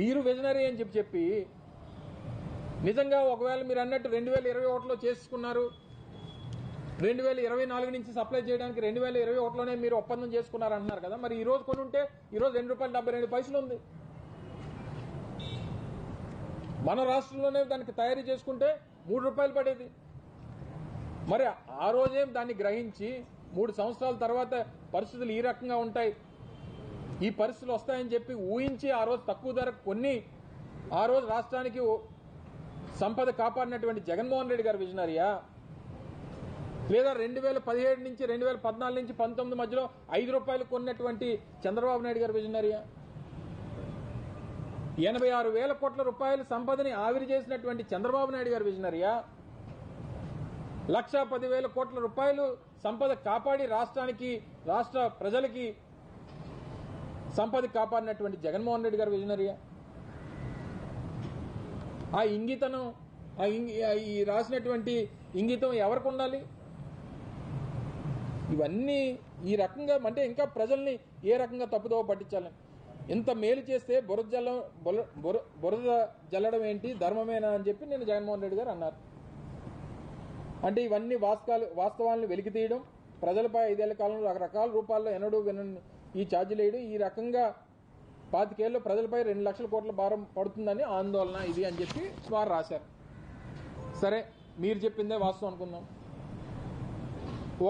మీరు విజనరీ అని చెప్పి చెప్పి నిజంగా ఒకవేళ మీరు అన్నట్టు రెండు వేల ఇరవై ఒకటిలో చేసుకున్నారు రెండు వేల ఇరవై నాలుగు నుంచి సప్లై చేయడానికి రెండు వేల ఇరవై ఒకటిలోనే మీరు ఒప్పందం చేసుకున్నారు అంటున్నారు కదా మరి ఈ రోజు కొని ఉంటే ఈరోజు రెండు రూపాయలు డెబ్బై రెండు పైసలు ఉంది. మన రాష్ట్రంలోనే దానికి తయారీ చేసుకుంటే మూడు రూపాయలు పడేది. మరి ఆ రోజే దాన్ని గ్రహించి మూడు సంవత్సరాల తర్వాత పరిస్థితులు ఈ రకంగా ఉంటాయి. ఈ పరిస్థితులు వస్తాయని చెప్పి ఊహించి ఆ రోజు తక్కువ ధరకు కొన్ని ఆ రోజు రాష్ట్రానికి సంపద కాపాడినటువంటి జగన్మోహన్ రెడ్డి గారు విజనరియా? లేదా రెండు వేల పదిహేడు నుంచి రెండు వేల పద్నాలుగు నుంచి పంతొమ్మిది మధ్యలో ఐదు రూపాయలు కొన్నటువంటి చంద్రబాబు నాయుడు గారు విజనరియా? ఎనభై ఆరు వేల కోట్ల రూపాయల సంపదని ఆవిరి చేసినటువంటి చంద్రబాబు నాయుడు గారు విజనరియా? లక్ష పదివేల కోట్ల రూపాయలు సంపద కాపాడి రాష్ట్రానికి రాష్ట్ర ప్రజలకి సంపద కాపాడినటువంటి జగన్మోహన్ రెడ్డి గారు విజనరీయా ఆ ఇంగితనం ఆ ఇంగి ఈ రాసినటువంటి ఇంగితం ఎవరికి ఉండాలి? ఇవన్నీ ఈ రకంగా అంటే ఇంకా ప్రజల్ని ఏ రకంగా తప్పుదోవ పట్టించాలని ఇంత మేలు చేస్తే బురద జల్లం బుర- బురద జల్లడం ఏంటి? ధర్మమేనా అని చెప్పి నేను జగన్మోహన్ రెడ్డి గారు అన్నారు. అంటే ఇవన్నీ వాస్తవాలు వాస్తవాలను వెలికి తీయడం ప్రజలపై ఐదేళ్ళ కాలంలో రకరకాల రూపాల్లో ఎన్నడూ వినని ఈ ఛార్జీలు వేయడం ఈ రకంగా పాతికేళ్ళు ప్రజలపై రెండు లక్షల కోట్ల భారం పడుతుందని ఆందోళన ఇది అని చెప్పి వారు రాశారు. సరే మీరు చెప్పిందే వాస్తవం అనుకుందాం.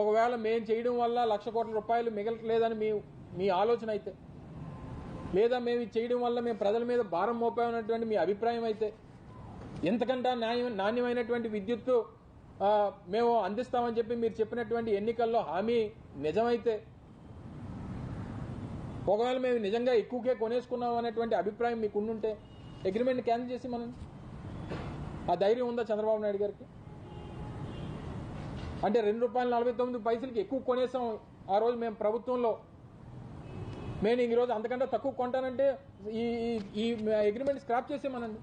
ఒకవేళ మేము చేయడం వల్ల లక్ష కోట్ల రూపాయలు మిగలట్లేదని మీ మీ ఆలోచన అయితే లేదా మేము ఇది చేయడం వల్ల మేము ప్రజల మీద భారం మోపామన్నటువంటి మీ అభిప్రాయం అయితే ఎంతకంటే న్యాయం నాణ్యమైనటువంటి విద్యుత్తు మేము అందిస్తామని చెప్పి మీరు చెప్పినటువంటి ఎన్నికల్లో హామీ నిజమైతే ఒకవేళ మేము నిజంగా ఎక్కువకే కొనేసుకున్నాం అనేటువంటి అభిప్రాయం మీకు ఉండుంటే అగ్రిమెంట్ క్యాన్సిల్ చేసి మనం ఆ ధైర్యం ఉందా చంద్రబాబు నాయుడు గారికి? అంటే రెండు రూపాయల నలభై తొమ్మిది పైసలకి ఎక్కువ కొనేసాం ఆ రోజు మేము ప్రభుత్వంలో. నేను ఈ రోజు అంతకంటే తక్కువ కొంటానంటే ఈ ఈ- ఈ అగ్రిమెంట్ స్క్రాప్ చేసేమనండి